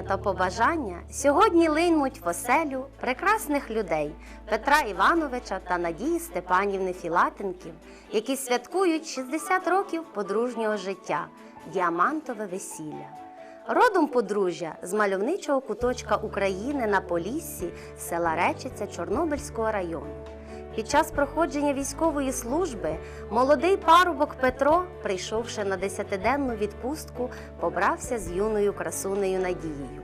вітання та побажання сьогодні линуть в оселю прекрасних людей Петра Івановича та Надії Степанівни Філатенків, які святкують 60 років подружнього життя, діамантове весілля. Родом подружжя з мальовничого куточка України на Поліссі, села Речиця Чорнобильського району. Під час проходження військової служби молодий парубок Петро, прийшовши на десятиденну відпустку, побрався з юною красунею Надією.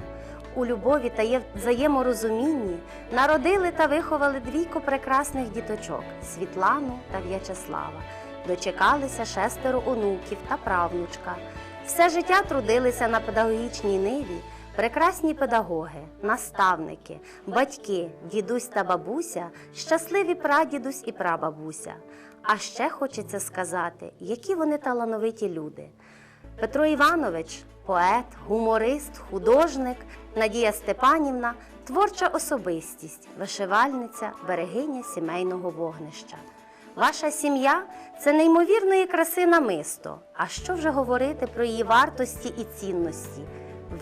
У любові та взаєморозумінні народили та виховали двійко прекрасних діточок Світлану та В'ячеслава. Дочекалися шестеро онуків та правнучка. Все життя трудилися на педагогічній ниві прекрасні педагоги, наставники, батьки, дідусь та бабуся, щасливі прадідусь і прабабуся. А ще хочеться сказати, які вони талановиті люди. Петро Іванович поет, гуморист, художник, Надія Степанівна творча особистість, вишивальниця, берегиня сімейного вогнища. Ваша сім'я це неймовірної краси намисто. А що вже говорити про її вартості і цінності?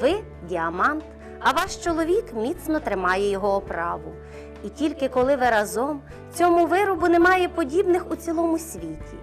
Ви діамант, а ваш чоловік міцно тримає його оправу. І тільки коли ви разом, цьому виробу немає подібних у цілому світі.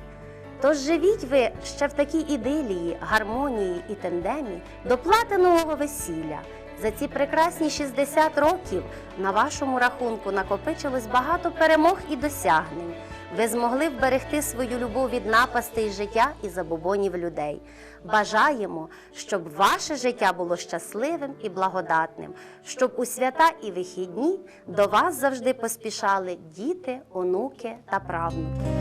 Тож живіть ви ще в такій ідилії, гармонії і тендемі до платинового весілля. За ці прекрасні 60 років на вашому рахунку накопичилось багато перемог і досягнень. Ви змогли вберегти свою любов від напастей життя і забобонів людей. Бажаємо, щоб ваше життя було щасливим і благодатним, щоб у свята і вихідні до вас завжди поспішали діти, онуки та правнуки.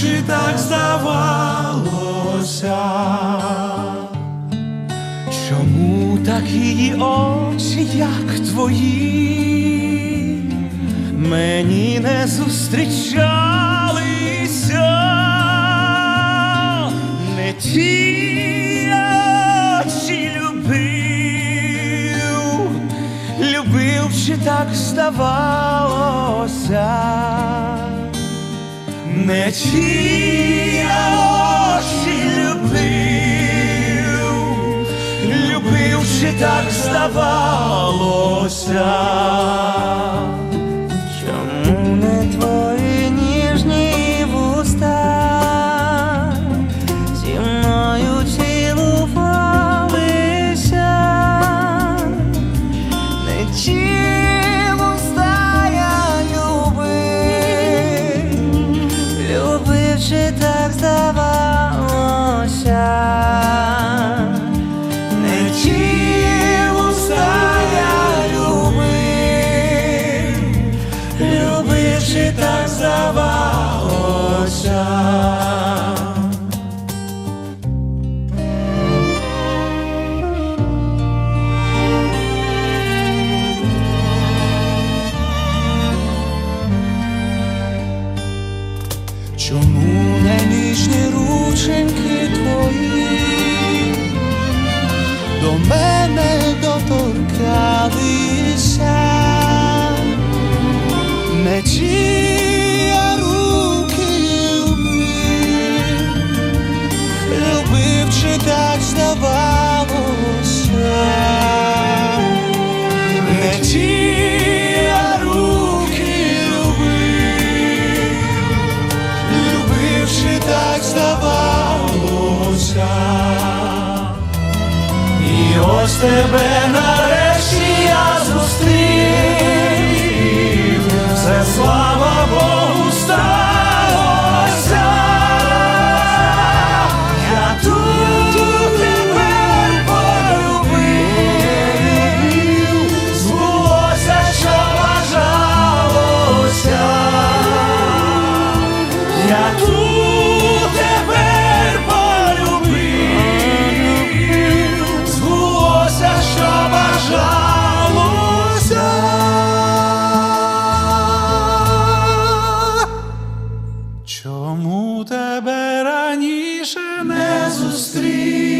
чи так здавалося. Чому такі очі, як твої, мені не зустрічалися, не ті очі любив, любив чи так здавалося, не чия очі любив, любив чи так здавалося. Чому не ніжні рученьки твої? До мене доторкалися, не тебе нарешті я зустрів, тебе раніше не зустрів?